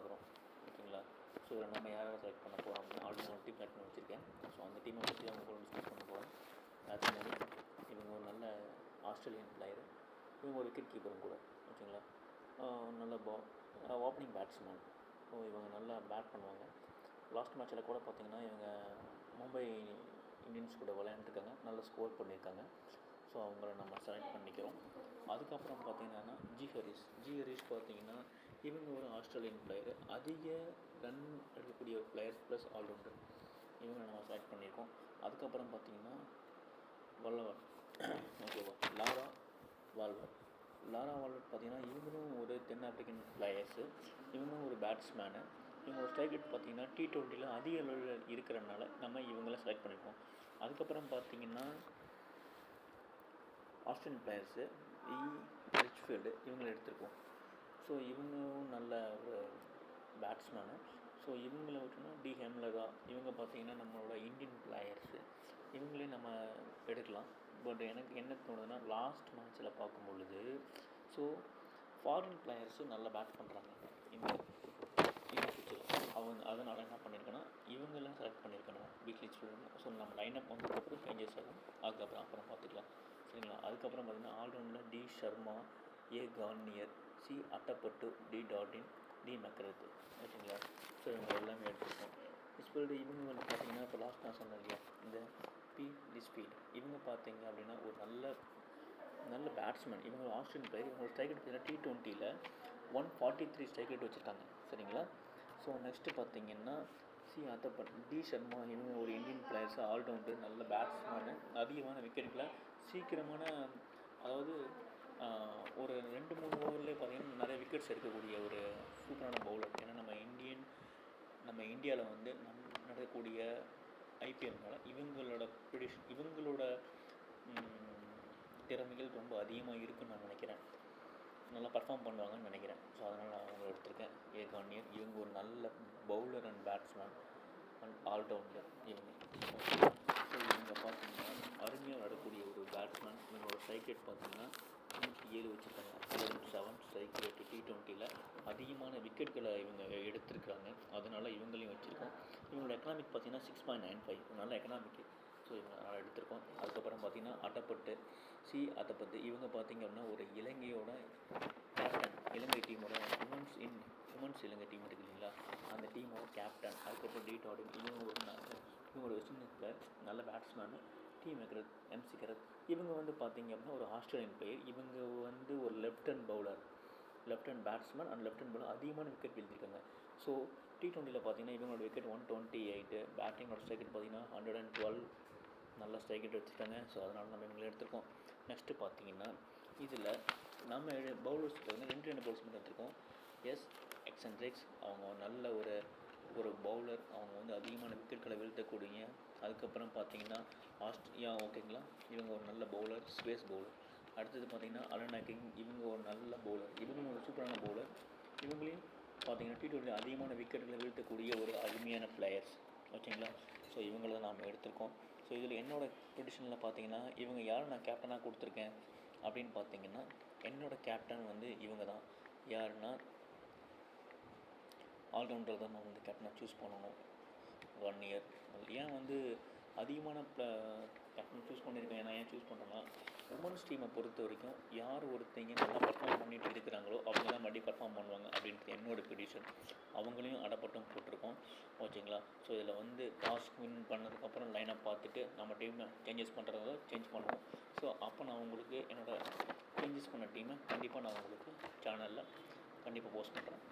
பார்க்குறோம். ஓகேங்களா? ஸோ இதில் நம்ம யாரை செலக்ட் பண்ண போகிறோம் அப்படின்னு ஆல்ரெடி ஒரு டீம் செலக்ட் பண்ணி வச்சுருக்கேன். ஸோ அந்த டீமை பற்றி அவங்க கூட டிஸ்கஸ் பண்ண போகிறோம் அதே மாதிரி இவங்க ஒரு நல்ல ஆஸ்திரேலியன் பிளேயர் இவங்க ஒரு விக்கெட் கீப்பரும் கூட. ஓகேங்களா? நல்ல பா ஓப்பனிங் பேட்ஸ்மேன் ஸோ இவங்க நல்லா பேட் பண்ணுவாங்க. லாஸ்ட் மேட்ச்சில் கூட பார்த்திங்கன்னா இவங்க மும்பை இந்தியன்ஸ் கூட விளையாண்டுருக்காங்க. நல்ல ஸ்கோர் பண்ணியிருக்காங்க. ஸோ அவங்கள நம்ம செலக்ட் பண்ணிக்கிறோம். அதுக்கப்புறம் பார்த்திங்கன்னா ஜி ஹரிஸ் ஜி ஹரிஸ் பார்த்தீங்கன்னா இவங்க ஒரு ஆஸ்திரேலியன் பிளேயர் அதிக ரன் எடுக்கக்கூடிய ஒரு பிளேயர் ப்ளஸ் ஆல்ரவுண்டர் இவங்களை நம்ம செலக்ட் பண்ணியிருக்கோம். அதுக்கப்புறம் பார்த்தீங்கன்னா வல்லவர். ஓகேவா லாரா வால்வர் லாரா வால்வர் பார்த்தீங்கன்னா இவங்களும் ஒரு தென் ஆப்பிரிக்கன் பிளேயர்ஸு இவங்களும் ஒரு பேட்ஸ்மேனு இவங்க ஒரு ஸ்ட்ரைக் ரேட் பார்த்தீங்கன்னா டி ட்வெண்ட்டியில் அதிக அளவில் இருக்கிறனால நம்ம இவங்கள செலக்ட் பண்ணியிருக்கோம். அதுக்கப்புறம் பார்த்தீங்கன்னா ஆஸ்திரேலியன் பிளேயர்ஸு இ ரிச்ஃபீல்டு இவங்களை எடுத்திருக்கோம். ஸோ இவங்களும் நல்ல ஒரு பேட்ஸ்மேனு ஸோ இவங்கள விட்டோம்னா டி. ஹெம்லகா இவங்க பார்த்தீங்கன்னா நம்மளோட இந்தியன் பிளேயர்ஸு இவங்களே நம்ம எடுக்கலாம். பட் எனக்கு என்ன தோணுதுன்னா லாஸ்ட் மேட்ச்சில் பார்க்கும் பொழுது ஸோ ஃபாரின் பிளேயர்ஸும் நல்லா பேட் பண்ணுறாங்க இந்த அவங்க அதனால் என்ன பண்ணியிருக்கேன்னா இவங்கெல்லாம் செலக்ட் பண்ணியிருக்கணும் வீக்லி ஸ்டூடெண்ட் ஸோ நம்ம லைனப் வந்ததுக்கப்புறம் சேஞ்சஸ் ஆகும் அதுக்கப்புறம் அப்புறம் பார்த்துக்கலாம். சரிங்களா? அதுக்கப்புறம் பார்த்தீங்கன்னா ஆல்ரவுண்டில் D. Sharma A. Gardner C Athapaththu D Dottin D நக்கிறது. ஓகேங்களா? ஸோ இவங்க எல்லாமே எடுத்துருக்கோம். ஸ்பீல்டு இவங்க வந்து பார்த்தீங்கன்னா இப்போ லாஸ்ட் நான் சொன்னேன் இல்லையா? இந்த பி டிஸ்பீல்டு இவங்க பார்த்தீங்க அப்படின்னா ஒரு நல்ல நல்ல பேட்ஸ்மேன் இவங்க ஆஸ்திரேலியன் பிளேயர் இவங்க ஸ்ட்ரைக் ரேட் பார்த்தீங்கன்னா டி டுவெண்ட்டியில் one forty three strike rate வச்சுருக்காங்க. சரிங்களா? ஸோ நெக்ஸ்ட்டு பார்த்தீங்கன்னா சி அதப்பட் டி சர்மா இவங்க ஒரு இந்தியன் பிளேயர்ஸ் ஆல்ரவுண்டர் நல்ல பேட்ஸ்மேனு அதிகமான விக்கெட்டுகளை சீக்கிரமான விக்கெட்ஸ் எடுக்கக்கூடிய ஒரு சூப்பரான பவுலர் ஏன்னா நம்ம இந்தியன் நம்ம இந்தியாவில் வந்து நம் நடக்கக்கூடிய ஐபிஎல்னால இவங்களோட ப்ரிடிஷன் இவங்களோட திறமைகள் ரொம்ப அதிகமாக இருக்குன்னு நான் நினைக்கிறேன். நல்லா பர்ஃபார்ம் பண்ணுவாங்கன்னு நினைக்கிறேன். ஸோ அதனால் நான் அவங்கள எடுத்திருக்கேன். ஏ இயர் இவங்க ஒரு நல்ல bowler and batsman and allrounder இவங்க. ஸோ இவங்க பார்த்தீங்கன்னா அருமையாக விளையாடக்கூடிய ஒரு பேட்ஸ்மேன் இவங்களோட ஸ்ட்ரைக் ரேட் பார்த்தீங்கன்னா நூற்றி ஏழு வச்சுருக்காங்க. செவன் ஸ்ட்ரைக் டுவெண்ட்டியில் அதிகமான விக்கெட்களை இவங்க எடுத்திருக்காங்க அதனால் இவங்களையும் வச்சுருக்கோம். இவங்களோட எக்கனாமிக் பார்த்தீங்கன்னா சிக்ஸ் பாயிண்ட் நைன் ஃபைவ் நல்ல எக்கனாமிக் ஸோ இவங்க அதனால் எடுத்திருக்கோம். அதுக்கப்புறம் பார்த்தீங்கன்னா அட்டப்பட்டு சி அட்டப்பட்டு இவங்க பார்த்தீங்க அப்படின்னா ஒரு இலங்கையோட கேப்டன் இலங்கை டீமோட உமன்ஸ் இன் உமன்ஸ் இலங்கை டீம் இருக்கு இல்லைங்களா? அந்த டீமோட கேப்டன் அதுக்கப்புறம் டீட் ஆடிங் இவங்க ஒரு நல்ல இவங்களோட வெஸ்ட் இண்டீஸ் பிளேயர் நல்ல பேட்ஸ்மேனு டீம் மேக்கரத் எம்சி கரத் இவங்க வந்து பார்த்தீங்க அப்படின்னா ஒரு ஆஸ்திரேலியன் பிளேயர் இவங்க வந்து ஒரு left hand bowler left hand batsman and left hand bowler அதிகமான விக்கெட் வீழ்த்திருக்காங்க. ஸோ டி ட்வெண்ட்டியில் பார்த்தீங்கன்னா இவங்களோட விக்கெட் ஒன் டுவெண்ட்டி எயிட்டு பேட்டிங்கோட ஸ்ட்ரைக் பார்த்தீங்கன்னா ஹண்ட்ரட் அண்ட் டுவெல் நல்ல ஸ்ட்ரைக் ரேட் வச்சுருக்காங்க ஸோ அதனால் நம்ம இவங்களை எடுத்திருக்கோம். நெக்ஸ்ட்டு பார்த்தீங்கன்னா இதில் நம்ம பவுலர்ஸ் வந்து ரெண்டு ரெண்டு பவுலர்ஸ் மட்டும் எடுத்திருக்கோம். எஸ் எக்ஸன்ட்ரிக்ஸ் அவங்க நல்ல ஒரு ஒரு பவுலர் அவங்க வந்து அதிகமான விக்கெட்களை வீழ்த்தக்கூடிய அதுக்கப்புறம் பார்த்தீங்கன்னா ஆஸ்ட்ரியா ஓகேங்களா இவங்க ஒரு நல்ல பவுலர் ஸ்பேஸ் பவுலர் அடுத்தது பார்த்தீங்கன்னா அலனா கிங் இவங்க ஒரு நல்ல பவுலர் இவங்க ஒரு சூப்பரான பவுலர் இவங்களையும் பார்த்தீங்கன்னா டி டுவெண்ட்டி அதிகமான விக்கெட்டுகளை வீழ்த்தக்கூடிய ஒரு அருமையான பிளேயர்ஸ் ஓகேங்களா ஸோ இவங்கள தான் நாம் எடுத்திருக்கோம். ஸோ இதில் என்னோடய பொசிஷனில் பார்த்தீங்கன்னா இவங்க யார் நான் கேப்டனாக கொடுத்துருக்கேன் அப்படின்னு பார்த்தீங்கன்னா என்னோட கேப்டன் வந்து இவங்க தான். யாருன்னா ஆல்ரவுண்டர் தான் நான் வந்து கேப்டனாக சூஸ் பண்ணணும். ஒன் இயர் ஏன் வந்து அதிகமான டக்குன்னு சூஸ் பண்ணியிருக்கேன் ஏன்னா ஏன் சூஸ் பண்ணேன்னா உமன்ஸ் டீமை பொறுத்த வரைக்கும் யார் ஒருத்தங்க நல்லா பர்ஃபார்ம் பண்ணிட்டு இருக்கிறாங்களோ அவங்க தான் மறுபடியும் பர்ஃபார்ம் பண்ணுவாங்க அப்படின்றது என்னோட ப்ரிடிஷன் அவங்களையும் அடப்பட்டும் போட்டிருக்கோம். ஓகேங்களா? ஸோ இதில் வந்து டாஸ்க் வின் பண்ணதுக்கப்புறம் லைனை பார்த்துட்டு நம்ம டீமை சேஞ்சஸ் பண்ணுறதோ சேஞ்ச் பண்ணுவோம். ஸோ அப்போ நான் உங்களுக்கு என்னோட சேஞ்சஸ் பண்ண டீமை கண்டிப்பாக நான் உங்களுக்கு சேனலில் கண்டிப்பாக போஸ்ட் பண்ணுறேன்